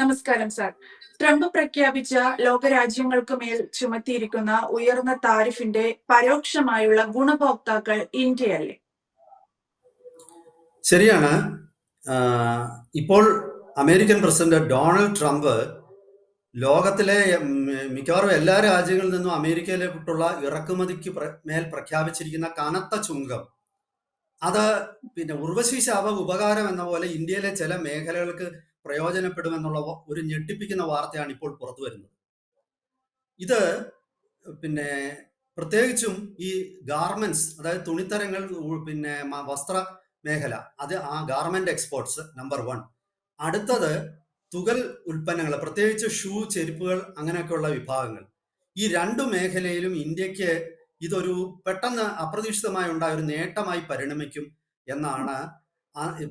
നമസ്കാരം sir Trump പ്രഖ്യാപിച്ച ലോകരാജ്യങ്ങൾക്ക് മേൽ ചുമത്തിയിരിക്കുന്ന ഉയർന്ന താരിഫിന്റെ പരോക്ഷമായുള്ള ഗുണഭോക്താക്കൾ ഇന്ത്യയല്ലേ? ശരിയാണ്. ഇപ്പോൾ അമേരിക്കൻ പ്രസിഡന്റ് ഡൊണാൾഡ് ട്രംപ് ലോകത്തിലെ മിക്കവാറും എല്ലാ രാജ്യങ്ങളിൽ നിന്നും അമേരിക്കയിലേക്കുള്ള ഇറക്കുമതിക്ക് മേൽ പ്രഖ്യാപിച്ചിരിക്കുന്ന കനത്ത ചുങ്കം അത് പിന്നെ ഉർവശി ശാപ ഉപകാരം എന്ന പോലെ ഇന്ത്യയിലെ ചില മേഖലകൾക്ക് പ്രയോജനപ്പെടുമെന്നുള്ള ഒരു ഞെട്ടിപ്പിക്കുന്ന വാർത്തയാണ് ഇപ്പോൾ പുറത്തു വരുന്നത്. ഇത് പിന്നെ പ്രത്യേകിച്ചും ഈ ഗാർമെന്റ്സ് അതായത് തുണിത്തരങ്ങൾ പിന്നെ വസ്ത്ര മേഖല അത് ആ ഗാർമെന്റ് എക്സ്പോർട്സ് നമ്പർ വൺ അടുത്തത് തുകൽ ഉൽപ്പന്നങ്ങൾ പ്രത്യേകിച്ച് ഷൂ ചെരുപ്പുകൾ അങ്ങനെയൊക്കെയുള്ള വിഭാഗങ്ങൾ. ഈ രണ്ടു മേഖലയിലും ഇന്ത്യയ്ക്ക് ഇതൊരു പെട്ടെന്ന് അപ്രതീക്ഷിതമായി ഉണ്ടായ ഒരു നേട്ടമായി പരിണമിക്കും എന്നാണ്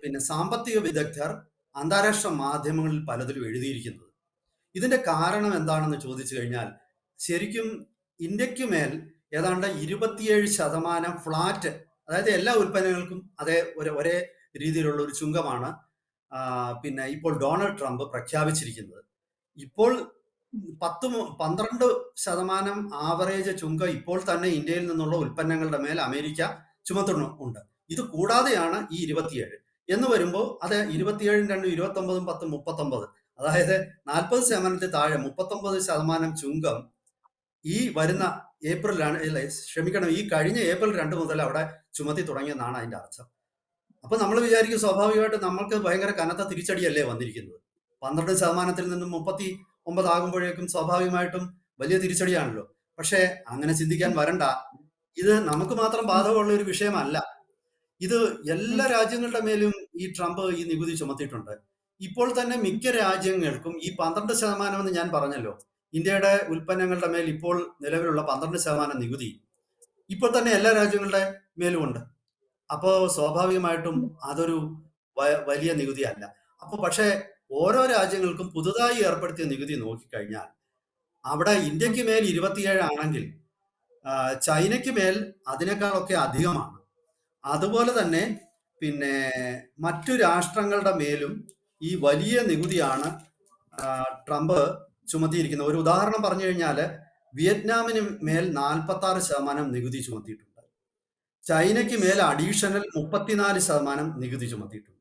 പിന്നെ സാമ്പത്തിക വിദഗ്ധർ അന്താരാഷ്ട്ര മാധ്യമങ്ങളിൽ പലതിലും എഴുതിയിരിക്കുന്നത്. ഇതിന്റെ കാരണം എന്താണെന്ന് ചോദിച്ചു കഴിഞ്ഞാൽ ശരിക്കും ഇന്ത്യയ്ക്ക് മേൽ ഏതാണ്ട് ഇരുപത്തിയേഴ് ശതമാനം ഫ്ലാറ്റ് അതായത് എല്ലാ ഉൽപ്പന്നങ്ങൾക്കും അതേ ഒരു ഒരേ രീതിയിലുള്ള ഒരു ചുങ്കമാണ് പിന്നെ ഇപ്പോൾ ഡൊണാൾഡ് ട്രംപ് പ്രഖ്യാപിച്ചിരിക്കുന്നത്. ഇപ്പോൾ പത്ത് പന്ത്രണ്ട് ശതമാനം ആവറേജ് ചുങ്കം ഇപ്പോൾ തന്നെ ഇന്ത്യയിൽ നിന്നുള്ള ഉൽപ്പന്നങ്ങളുടെ മേൽ അമേരിക്ക ചുമത്തുന്നുണ്ട് ഇത് കൂടാതെയാണ് ഈ ഇരുപത്തിയേഴ്. എന്ന് വരുമ്പോൾ അത് ഇരുപത്തിയേഴും രണ്ടും ഇരുപത്തി ഒമ്പതും പത്ത് മുപ്പത്തൊമ്പത്. അതായത് നാൽപ്പത് ശതമാനത്തിൽ താഴെ മുപ്പത്തൊമ്പത് ശതമാനം ചുങ്കം ഈ വരുന്ന ഏപ്രിലാണ് ക്ഷമിക്കണം ഈ കഴിഞ്ഞ ഏപ്രിൽ രണ്ട് മുതൽ അവിടെ ചുമത്തി തുടങ്ങിയെന്നാണ് അതിന്റെ അർത്ഥം. അപ്പൊ നമ്മൾ വിചാരിക്കും സ്വാഭാവികമായിട്ട് നമ്മൾക്ക് ഭയങ്കര കനത്ത തിരിച്ചടിയല്ലേ വന്നിരിക്കുന്നത്. പന്ത്രണ്ട് ശതമാനത്തിൽ നിന്നും മുപ്പത്തി ഒമ്പത് ആകുമ്പോഴേക്കും സ്വാഭാവികമായിട്ടും വലിയ തിരിച്ചടിയാണല്ലോ. പക്ഷേ അങ്ങനെ ചിന്തിക്കാൻ വരണ്ട. ഇത് നമുക്ക് മാത്രം ബാധകമുള്ള ഒരു വിഷയമല്ല. ഇത് എല്ലാ രാജ്യങ്ങളുടെ മേലും ഈ ട്രംപ് ഈ നികുതി ചുമത്തിയിട്ടുണ്ട്. ഇപ്പോൾ തന്നെ മിക്ക രാജ്യങ്ങൾക്കും ഈ പന്ത്രണ്ട് ശതമാനം എന്ന് ഞാൻ പറഞ്ഞല്ലോ. ഇന്ത്യയുടെ ഉൽപ്പന്നങ്ങളുടെ മേൽ ഇപ്പോൾ നിലവിലുള്ള പന്ത്രണ്ട് ശതമാനം നികുതി ഇപ്പോൾ തന്നെ എല്ലാ രാജ്യങ്ങളുടെ മേലും ഉണ്ട്. അപ്പോൾ സ്വാഭാവികമായിട്ടും അതൊരു വലിയ നികുതി അല്ല അപ്പോൾ പക്ഷേ ഓരോ രാജ്യങ്ങൾക്കും പുതുതായി ഏർപ്പെടുത്തിയ നികുതി നോക്കിക്കഴിഞ്ഞാൽ അവിടെ ഇന്ത്യയ്ക്ക് മേൽ ഇരുപത്തിയേഴ് ആണെങ്കിൽ ചൈനയ്ക്ക് മേൽ അതിനേക്കാളൊക്കെ അധികമാണ്. അതുപോലെ തന്നെ പിന്നെ മറ്റു രാഷ്ട്രങ്ങളുടെ മേലും ഈ വലിയ നികുതിയാണ് ട്രംപ് ചുമത്തിയിരിക്കുന്നത്. ഒരു ഉദാഹരണം പറഞ്ഞു കഴിഞ്ഞാൽ വിയറ്റ്നാമിന് മേൽ നാൽപ്പത്തി ആറ് ശതമാനം നികുതി ചുമത്തിയിട്ടുണ്ട്. ചൈനയ്ക്ക് മേൽ അഡീഷണൽ മുപ്പത്തിനാല് ശതമാനം നികുതി ചുമത്തിയിട്ടുണ്ട്.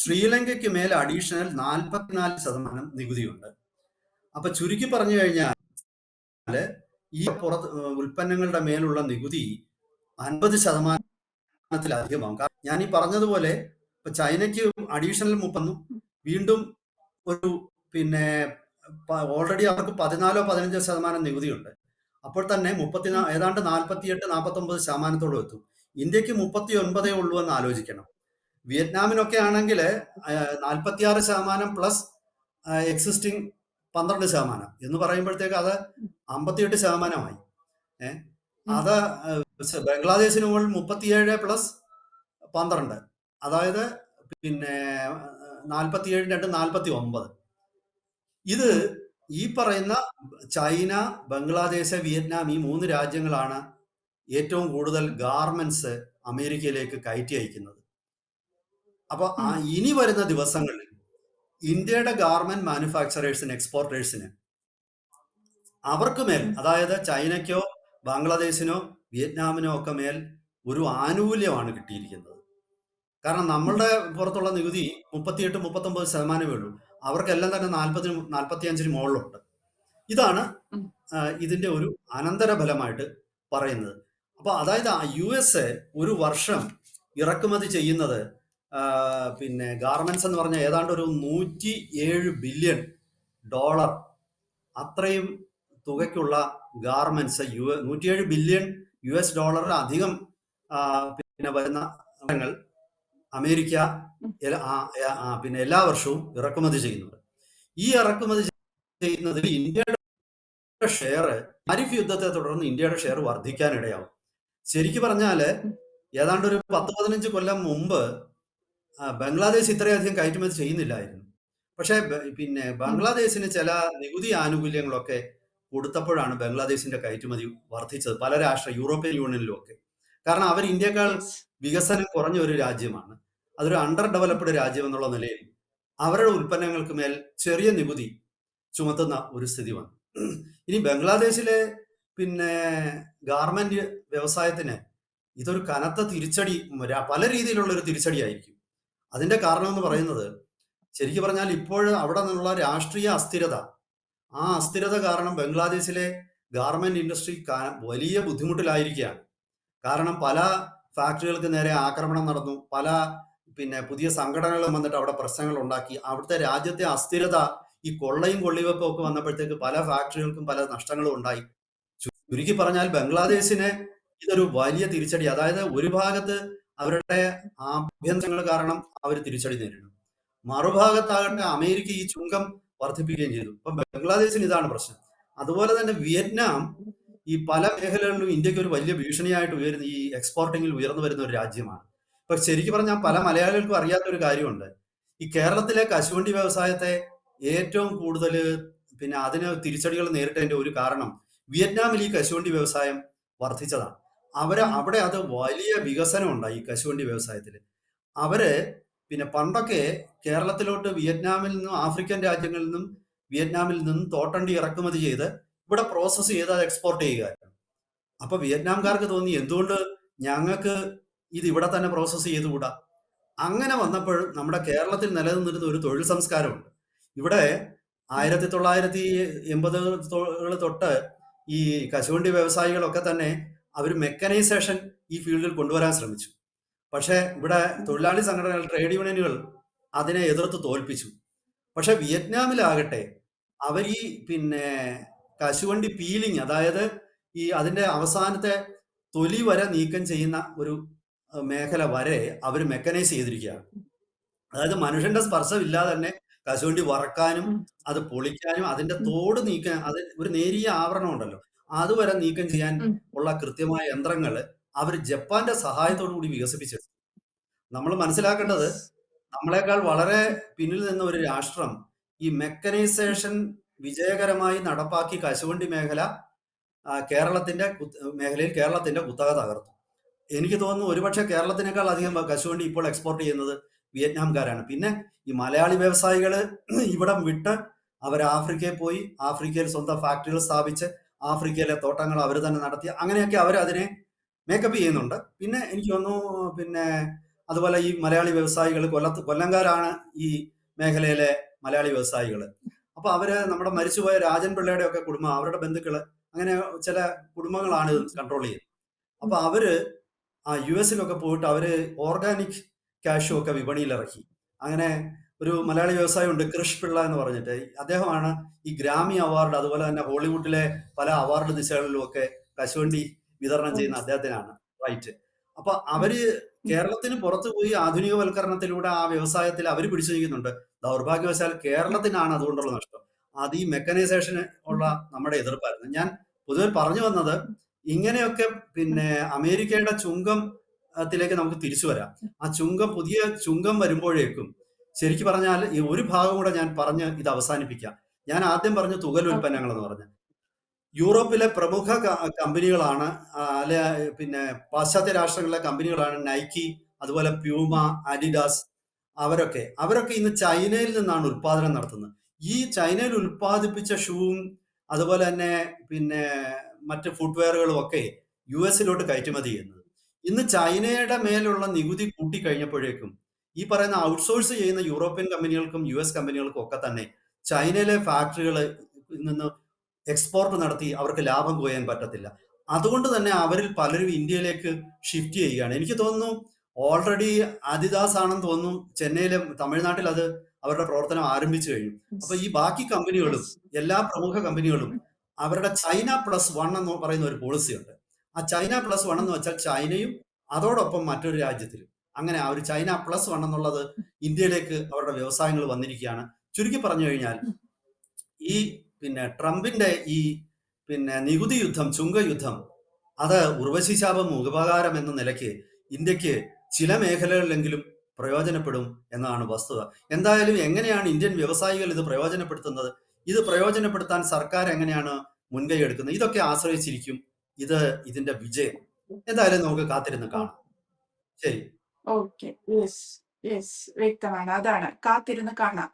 ശ്രീലങ്കയ്ക്ക് മേൽ അഡീഷണൽ നാൽപ്പത്തിനാല് ശതമാനം നികുതിയുണ്ട്. അപ്പൊ ചുരുക്കി പറഞ്ഞു കഴിഞ്ഞാൽ ഈ പുറത്ത് ഉൽപ്പന്നങ്ങളുടെ മേലുള്ള നികുതി അൻപത് ശതമാനത്തിലധികമാകും. കാരണം ഞാൻ ഈ പറഞ്ഞതുപോലെ ഇപ്പൊ ചൈനയ്ക്ക് അഡീഷണൽ മുപ്പന്നു വീണ്ടും ഒരു പിന്നെ ഓൾറെഡി അവർക്ക് പതിനാലോ പതിനഞ്ചോ ശതമാനം നികുതിയുണ്ട്. അപ്പോൾ തന്നെ മുപ്പത്തിനാ ഏതാണ്ട് നാൽപ്പത്തിയെട്ട് നാൽപ്പത്തൊമ്പത് ശതമാനത്തോളം എത്തും. ഇന്ത്യയ്ക്ക് മുപ്പത്തി ഒൻപതേ ഉള്ളൂ എന്ന് ആലോചിക്കണം. വിയറ്റ്നാമിനൊക്കെ ആണെങ്കിൽ നാൽപ്പത്തിയാറ് ശതമാനം പ്ലസ് എക്സിസ്റ്റിംഗ് പന്ത്രണ്ട് ശതമാനം എന്ന് പറയുമ്പോഴത്തേക്ക് അത് അമ്പത്തിയെട്ട് ശതമാനമായി. ഏഹ് അത് ബംഗ്ലാദേശിന് മുകളിൽ മുപ്പത്തിയേഴ് പ്ലസ് പന്ത്രണ്ട്. അതായത് പിന്നെ നാൽപ്പത്തിയേഴ് രണ്ട് നാൽപ്പത്തി ഒമ്പത് ഇത് ഈ പറയുന്ന ചൈന ബംഗ്ലാദേശ് വിയറ്റ്നാം ഈ മൂന്ന് രാജ്യങ്ങളാണ് ഏറ്റവും കൂടുതൽ ഗാർമെന്റ്സ് അമേരിക്കയിലേക്ക് കയറ്റി അയക്കുന്നത്. അപ്പൊ ആ ഇനി വരുന്ന ദിവസങ്ങളിൽ ഇന്ത്യയുടെ ഗാർമെന്റ് മാനുഫാക്ചറേഴ്സിന് എക്സ്പോർട്ടേഴ്സിന് അവർക്ക് മേൽ അതായത് ചൈനയ്ക്കോ ബംഗ്ലാദേശിനോ വിയറ്റ്നാമിനോ ഒക്കെ മേൽ ഒരു ആനുകൂല്യമാണ് കിട്ടിയിരിക്കുന്നത്. കാരണം നമ്മളുടെ പുറത്തുള്ള നികുതി മുപ്പത്തിയെട്ട് മുപ്പത്തൊമ്പത് ശതമാനമേ ഉള്ളൂ. അവർക്കെല്ലാം തന്നെ നാൽപ്പത്തിന് നാൽപ്പത്തി അഞ്ചിന് മുകളിലുണ്ട്. ഇതാണ് ഇതിന്റെ ഒരു അനന്തരഫലമായിട്ട് പറയുന്നത്. അപ്പൊ അതായത് യു എസ് എ ഒരു വർഷം ഇറക്കുമതി ചെയ്യുന്നത് പിന്നെ ഗാർമെന്റ്സ് എന്ന് പറഞ്ഞാൽ ഏതാണ്ട് ഒരു നൂറ്റി ഏഴ് ബില്യൺ ഡോളർ അത്രയും തുകയ്ക്കുള്ള ഗാർമെന്റ്സ് യു നൂറ്റിയേഴ് ബില്യൺ യു എസ് ഡോളറിൽ അധികം പിന്നെ വരുന്ന അമേരിക്ക പിന്നെ എല്ലാ വർഷവും ഇറക്കുമതി ചെയ്യുന്നുണ്ട്. ഈ ഇറക്കുമതി ചെയ്യുന്നതിൽ ഇന്ത്യയുടെ ഷെയർ ഹരിഫ് യുദ്ധത്തെ തുടർന്ന് ഇന്ത്യയുടെ ഷെയർ വർദ്ധിക്കാനിടയാവും. ശരിക്കു പറഞ്ഞാൽ ഏതാണ്ട് ഒരു പത്ത് പതിനഞ്ച് കൊല്ലം മുമ്പ് ബംഗ്ലാദേശ് ഇത്രയധികം കയറ്റുമതി ചെയ്യുന്നില്ലായിരുന്നു. പക്ഷേ പിന്നെ ബംഗ്ലാദേശിന് ചില നികുതി ആനുകൂല്യങ്ങളൊക്കെ കൊടുത്തപ്പോഴാണ് ബംഗ്ലാദേശിന്റെ കയറ്റുമതി വർദ്ധിച്ചത് പല രാഷ്ട്ര യൂറോപ്യൻ യൂണിയനിലും ഒക്കെ കാരണം അവർ ഇന്ത്യക്കാൾ വികസനം കുറഞ്ഞ ഒരു രാജ്യമാണ് അതൊരു അണ്ടർ ഡെവലപ്ഡ് രാജ്യം എന്നുള്ള നിലയിൽ അവരുടെ ഉൽപ്പന്നങ്ങൾക്ക് മേൽ ചെറിയ നികുതി ചുമത്തുന്ന ഒരു സ്ഥിതി വന്നു. ഇനി ബംഗ്ലാദേശിലെ പിന്നെ ഗാർമെന്റ് വ്യവസായത്തിന് ഇതൊരു കനത്ത തിരിച്ചടി പല രീതിയിലുള്ള ഒരു തിരിച്ചടിയായിരിക്കും. അതിന്റെ കാരണം എന്ന് പറയുന്നത് ശരിക്കും പറഞ്ഞാൽ ഇപ്പോൾ അവിടെ നിന്നുള്ള രാഷ്ട്രീയ അസ്ഥിരത. ആ അസ്ഥിരത കാരണം ബംഗ്ലാദേശിലെ ഗാർമെന്റ് ഇൻഡസ്ട്രി വലിയ ബുദ്ധിമുട്ടിലായിരിക്കുകയാണ്. കാരണം പല ഫാക്ടറികൾക്ക് നേരെ ആക്രമണം നടന്നു. പല പിന്നെ പുതിയ സംഘടനകളും വന്നിട്ട് അവിടെ പ്രശ്നങ്ങൾ ഉണ്ടാക്കി. അവിടുത്തെ രാജ്യത്തെ അസ്ഥിരത ഈ കൊള്ളയും കൊള്ളിവെപ്പും ഒക്കെ വന്നപ്പോഴത്തേക്ക് പല ഫാക്ടറികൾക്കും പല നഷ്ടങ്ങളും ഉണ്ടായി. ചുരുക്കി പറഞ്ഞാൽ ബംഗ്ലാദേശിന് ഇതൊരു വലിയ തിരിച്ചടി. അതായത് ഒരു ഭാഗത്ത് അവരുടെ ആഭ്യന്തരങ്ങൾ കാരണം അവർ തിരിച്ചടി നേരിടും മറുഭാഗത്താകട്ടെ അമേരിക്ക ഈ ചുങ്കം വർദ്ധിപ്പിക്കുകയും ചെയ്തു. ഇപ്പൊ ബംഗ്ലാദേശിന് ഇതാണ് പ്രശ്നം. അതുപോലെ തന്നെ വിയറ്റ്നാം ഈ പല മേഖലകളിലും ഇന്ത്യയ്ക്ക് ഒരു വലിയ ഭീഷണിയായിട്ട് ഉയരുന്ന ഈ എക്സ്പോർട്ടിങ്ങിൽ ഉയർന്നു വരുന്ന ഒരു രാജ്യമാണ്. ഇപ്പൊ ശരിക്കും പറഞ്ഞാൽ പല മലയാളികൾക്കും അറിയാത്ത ഒരു കാര്യമുണ്ട്. ഈ കേരളത്തിലെ കശുവണ്ടി വ്യവസായത്തെ ഏറ്റവും കൂടുതൽ പിന്നെ അതിന് തിരിച്ചടികൾ നേരിട്ടതിന്റെ ഒരു കാരണം വിയറ്റ്നാമിൽ ഈ കശുവണ്ടി വ്യവസായം വർദ്ധിച്ചതാണ്. അവർ അവിടെ അത് വലിയ വികസനം ഉണ്ടായി ഈ കശുവണ്ടി വ്യവസായത്തിൽ അവർ പിന്നെ പണ്ടൊക്കെ കേരളത്തിലോട്ട് വിയറ്റ്നാമിൽ നിന്നും ആഫ്രിക്കൻ രാജ്യങ്ങളിൽ നിന്നും വിയറ്റ്നാമിൽ നിന്നും തോട്ടണ്ടി ഇറക്കുമതി ചെയ്ത് ഇവിടെ പ്രോസസ്സ് ചെയ്ത് അത് എക്സ്പോർട്ട് ചെയ്യുകയായിരുന്നു. അപ്പൊ വിയറ്റ്നാംകാർക്ക് തോന്നി എന്തുകൊണ്ട് ഞങ്ങൾക്ക് ഇത് ഇവിടെ തന്നെ പ്രോസസ്സ് ചെയ്തുകൂടാ? അങ്ങനെ വന്നപ്പോൾ നമ്മുടെ കേരളത്തിൽ നിലനിന്നിരുന്ന ഒരു തൊഴിൽ സംസ്കാരമുണ്ട്. ഇവിടെ ആയിരത്തി തൊള്ളായിരത്തി എൺപതുകൾ തൊട്ട് ഈ കശുവണ്ടി വ്യവസായികളൊക്കെ തന്നെ അവർ മെക്കനൈസേഷൻ ഈ ഫീൽഡിൽ കൊണ്ടുവരാൻ ശ്രമിച്ചു. പക്ഷേ ഇവിടെ തൊഴിലാളി സംഘടനകൾ ട്രേഡ് യൂണിയനുകൾ അതിനെ എതിർത്ത് തോൽപ്പിച്ചു. പക്ഷെ വിയറ്റ്നാമിലാകട്ടെ അവർ ഈ പിന്നെ കശുവണ്ടി പീലിങ് അതായത് ഈ അതിന്റെ അവസാനത്തെ തൊലി വരെ നീക്കം ചെയ്യുന്ന ഒരു മേഖല വരെ അവർ മെക്കനൈസ് ചെയ്തിരിക്കുകയാണ്. അതായത് മനുഷ്യന്റെ സ്പർശം ഇല്ലാതെ തന്നെ കശുവണ്ടി വറക്കാനും അത് പൊളിക്കാനും അതിന്റെ തോട് നീക്കാൻ അത് ഒരു നേരിയ ആവരണം ഉണ്ടല്ലോ. അതുവരെ നീക്കം ചെയ്യാൻ ഉള്ള കൃത്യമായ യന്ത്രങ്ങൾ അവർ ജപ്പാന്റെ സഹായത്തോടു കൂടി വികസിപ്പിച്ചെടുത്തു. നമ്മൾ മനസ്സിലാക്കേണ്ടത് നമ്മളെക്കാൾ വളരെ പിന്നിൽ നിന്ന ഒരു രാഷ്ട്രം ഈ മെക്കനൈസേഷൻ വിജയകരമായി നടപ്പാക്കി കശുവണ്ടി മേഖല കേരളത്തിന്റെ മേഖലയിൽ കേരളത്തിന്റെ കുത്തക തകർത്തു. എനിക്ക് തോന്നുന്നു ഒരുപക്ഷെ കേരളത്തിനേക്കാൾ അധികം കശുവണ്ടി ഇപ്പോൾ എക്സ്പോർട്ട് ചെയ്യുന്നത് വിയറ്റ്നാംകാരാണ്. പിന്നെ ഈ മലയാളി വ്യവസായികൾ ഇവിടം വിട്ട് അവർ ആഫ്രിക്കയിൽ പോയി ആഫ്രിക്കയിൽ സ്വന്തം ഫാക്ടറികൾ സ്ഥാപിച്ച് ആഫ്രിക്കയിലെ തോട്ടങ്ങൾ അവർ തന്നെ നടത്തി. അങ്ങനെയൊക്കെ അവർ അതിനെ മേക്കപ്പ് ചെയ്യുന്നുണ്ട്. പിന്നെ എനിക്ക് തോന്നുന്നു പിന്നെ അതുപോലെ ഈ മലയാളി വ്യവസായികൾ കൊല്ലത്ത് കൊല്ലംകാരാണ് ഈ മേഖലയിലെ മലയാളി വ്യവസായികൾ അപ്പൊ അവർ നമ്മുടെ മരിച്ചുപോയ രാജൻ പിള്ളയുടെ ഒക്കെ കുടുംബം അവരുടെ ബന്ധുക്കൾ അങ്ങനെ ചില കുടുംബങ്ങളാണ് ഇത് കൺട്രോൾ ചെയ്യുന്നത്. അപ്പൊ അവർ ആ യു എസിലൊക്കെ പോയിട്ട് അവർ ഓർഗാനിക് കാഷ്യൂ ഒക്കെ വിപണിയിൽ ഇറക്കി അങ്ങനെ ഒരു മലയാളി വ്യവസായം ഉണ്ട് കൃഷ് പിള്ള എന്ന് പറഞ്ഞിട്ട്. അദ്ദേഹമാണ് ഈ ഗ്രാമി അവാർഡ് അതുപോലെ തന്നെ ഹോളിവുഡിലെ പല അവാർഡ് ദിശകളിലും ഒക്കെ കശുവണ്ടി വിതരണം ചെയ്യുന്ന അദ്ദേഹത്തിനാണ്. റൈറ്റ് അപ്പൊ അവർ കേരളത്തിന് പുറത്തു പോയി ആധുനികവൽക്കരണത്തിലൂടെ ആ വ്യവസായത്തിൽ അവർ പിടിച്ചു നിൽക്കുന്നുണ്ട് ദൗർഭാഗ്യവശാൽ കേരളത്തിനാണ് അതുകൊണ്ടുള്ള നഷ്ടം. അത് ഈ മെക്കനൈസേഷന് ഉള്ള നമ്മുടെ എതിർപ്പായിരുന്നു. ഞാൻ പൊതുവെ പറഞ്ഞു വന്നത് ഇങ്ങനെയൊക്കെ പിന്നെ അമേരിക്കയുടെ ചുങ്കം ത്തിലേക്ക് നമുക്ക് തിരിച്ചു വരാം. ആ ചുങ്കം പുതിയ ചുങ്കം വരുമ്പോഴേക്കും ശരിക്കും പറഞ്ഞാൽ ഈ ഒരു ഭാഗം കൂടെ ഞാൻ പറഞ്ഞ് ഇത് അവസാനിപ്പിക്കാം. ഞാൻ ആദ്യം പറഞ്ഞ തുകൽ ഉൽപ്പന്നങ്ങൾ എന്ന് പറഞ്ഞു. യൂറോപ്പിലെ പ്രമുഖ കമ്പനികളാണ് അല്ലെ പിന്നെ പാശ്ചാത്യ രാഷ്ട്രങ്ങളിലെ കമ്പനികളാണ് നൈക്കി അതുപോലെ പ്യൂമ അഡിഡാസ് അവരൊക്കെ. അവരൊക്കെ ഇന്ന് ചൈനയിൽ നിന്നാണ് ഉൽപാദനം നടത്തുന്നത്. ഈ ചൈനയിൽ ഉൽപ്പാദിപ്പിച്ച ഷൂവും അതുപോലെ തന്നെ പിന്നെ മറ്റ് ഫുട്വെയറുകളും ഒക്കെ യു എസിലോട്ട് കയറ്റുമതി ചെയ്യുന്നത്. ഇന്ന് ചൈനയുടെ മേലുള്ള നികുതി കൂട്ടിക്കഴിഞ്ഞപ്പോഴേക്കും ഈ പറയുന്ന ഔട്ട്സോഴ്സ് ചെയ്യുന്ന യൂറോപ്യൻ കമ്പനികൾക്കും യു എസ് കമ്പനികൾക്കും ഒക്കെ തന്നെ ചൈനയിലെ ഫാക്ടറികൾ നിന്ന് എക്സ്പോർട്ട് നടത്തി അവർക്ക് ലാഭം കൊയ്യാൻ പറ്റത്തില്ല. അതുകൊണ്ട് തന്നെ അവരിൽ പലരും ഇന്ത്യയിലേക്ക് ഷിഫ്റ്റ് ചെയ്യുകയാണ്. എനിക്ക് തോന്നുന്നു ഓൾറെഡി അതിദാസ് ആണെന്ന് തോന്നുന്നു ചെന്നൈയിലെ തമിഴ്നാട്ടിൽ അത് അവരുടെ പ്രവർത്തനം ആരംഭിച്ചു കഴിഞ്ഞു. അപ്പൊ ഈ ബാക്കി കമ്പനികളും എല്ലാ പ്രമുഖ കമ്പനികളും അവരുടെ ചൈന പ്ലസ് വൺ എന്ന് പറയുന്ന ഒരു പോളിസി ഉണ്ട്. ആ ചൈന പ്ലസ് വൺ എന്ന് വെച്ചാൽ ചൈനയും അതോടൊപ്പം മറ്റൊരു രാജ്യത്തിലും. അങ്ങനെ ആ ഒരു ചൈന പ്ലസ് വൺ എന്നുള്ളത് ഇന്ത്യയിലേക്ക് അവരുടെ വ്യവസായങ്ങൾ വന്നിരിക്കുകയാണ്. ചുരുക്കി പറഞ്ഞു കഴിഞ്ഞാൽ ഈ പിന്നെ ട്രംപിന്റെ ഈ പിന്നെ നികുതി യുദ്ധം ചുങ്ക യുദ്ധം അത് ഉർവശിശാപം ഉപകാരം എന്ന നിലയ്ക്ക് ഇന്ത്യയ്ക്ക് ചില മേഖലകളിലെങ്കിലും പ്രയോജനപ്പെടും എന്നതാണ് വസ്തുത. എന്തായാലും എങ്ങനെയാണ് ഇന്ത്യൻ വ്യവസായികൾ ഇത് പ്രയോജനപ്പെടുത്തുന്നത്? ഇത് പ്രയോജനപ്പെടുത്താൻ സർക്കാർ എങ്ങനെയാണ് മുൻകൈ എടുക്കുന്നത്? ഇതൊക്കെ ആശ്രയിച്ചിരിക്കും. ഇത് ഇതിന്റെ വിജയം. എന്തായാലും നമുക്ക് കാത്തിരുന്ന് കാണാം. ശരി. ഓക്കെ യെസ് യെസ് വ്യക്തമാണ്. അതാണ്. കാത്തിരുന്ന് കാണാം.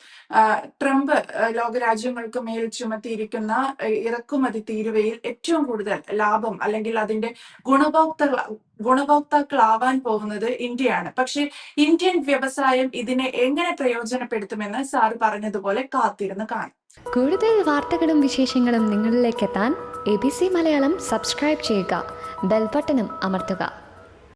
ട്രംപ് ലോകരാജ്യങ്ങൾക്ക് മേൽ ചുമത്തിയിരിക്കുന്ന ഇറക്കുമതി തീരുവയിൽ ഏറ്റവും കൂടുതൽ ലാഭം അല്ലെങ്കിൽ അതിന്റെ ഗുണഭോക്ത ഗുണഭോക്താക്കളാവാൻ പോകുന്നത് ഇന്ത്യയാണ്. പക്ഷെ ഇന്ത്യൻ വ്യവസായം ഇതിനെ എങ്ങനെ പ്രയോജനപ്പെടുത്തുമെന്ന് സാർ പറഞ്ഞതുപോലെ കാത്തിരുന്ന് കാണാം. കൂടുതൽ വാർത്തകളും വിശേഷങ്ങളും നിങ്ങളിലേക്ക് എത്താൻ A B C Malayalam subscribe ചെയ്യുക. ബെൽബട്ടനും അമർത്തുക.